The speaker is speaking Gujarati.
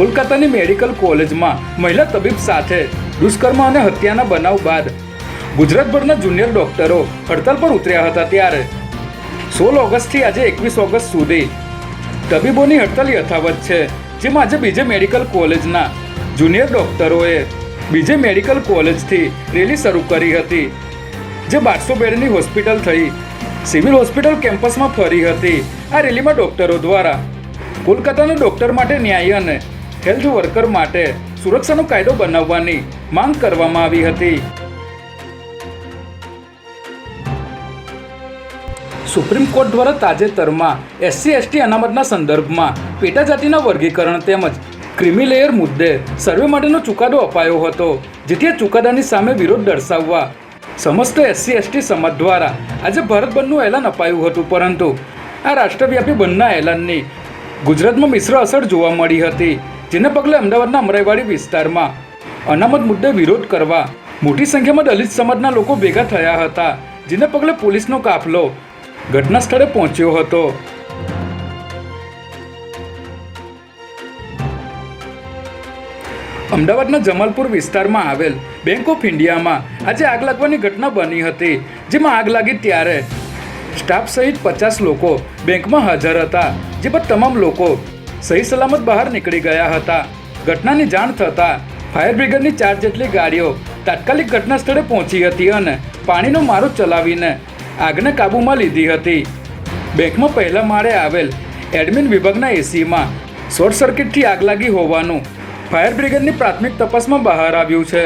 કોલકાતાની મેડિકલ કોલેજમાં મહિલા તબીબ સાથે દુષ્કર્મ અને હત્યાના બનાવ બાદ ગુજરાતભરના જુનિયર ડોક્ટરો હડતાલ પર ઉતર્યા હતા ત્યારે સોળ ઓગસ્ટથી આજે એકવીસ ઓગસ્ટ સુધી તબીબોની હડતાલ યથાવત છે, જેમાં આજે બીજે મેડિકલ કોલેજના જુનિયર ડોક્ટરોએ બીજે મેડિકલ કોલેજથી રેલી શરૂ કરી હતી, જે બારસો બેડની હોસ્પિટલ થઈ સિવિલ હોસ્પિટલ કેમ્પસમાં ફરી હતી. આ રેલીમાં ડોક્ટરો દ્વારા કોલકાતાના ડોક્ટર માટે ન્યાય અને હેલ્થ વર્કર માટે સુરક્ષાનો કાયદો બનાવવાની માંગ કરવામાં આવી હતી. સુપ્રીમ કોર્ટ દ્વારા તાજેતરમાં એસસી, એસટી અનામતના સંદર્ભમાં પેટા જાતિના વર્ગીકરણ તેમજ ક્રિમિલેયર મુદ્દે સર્વે માટેનો ચુકાદો અપાયો હતો, જેથી આ ચુકાદાની સામે વિરોધ દર્શાવવા સમસ્ત એસસી, એસટી સમાજ દ્વારા આજે ભારત બંધનું એલાન અપાયું હતું, પરંતુ આ રાષ્ટ્રવ્યાપી બંધના એલાનની ગુજરાતમાં મિશ્ર અસર જોવા મળી હતી. જેને પગલે અમદાવાદના અમરાઈવાડી વિસ્તારમાં અનામત મુદ્દે વિરોધ કરવા મોટી સંખ્યામાં દલિત સમાજના લોકો ભેગા થયા હતા, જેને પગલે પોલીસનો કાફલો ઘટના સ્થળે પહોંચ્યો હતો. અમદાવાદના જમાલપુર વિસ્તારમાં આવેલ બેંક ઓફ ઇન્ડિયામાં આજે આગ લાગવાની ઘટના બની હતી, જેમાં આગ લાગી ત્યારે સ્ટાફ સહિત પચાસ લોકો બેંકમાં હાજર હતા જે બાદ તમામ લોકો સહી સલામત બહાર નીકળી ગયા હતા. ઘટનાની જાણ થતાં ફાયર બ્રિગેડની ચાર જેટલી ગાડીઓ તાત્કાલિક ઘટના સ્થળે પહોંચી હતી અને પાણીનો મારો ચલાવીને આગને કાબૂમાં લીધી હતી. બેંકમાં પહેલા માળે આવેલ એડમિન વિભાગના એસીમાં શોર્ટ સર્કિટથી આગ લાગી હોવાનું ફાયર બ્રિગેડની પ્રાથમિક તપાસમાં બહાર આવ્યું છે.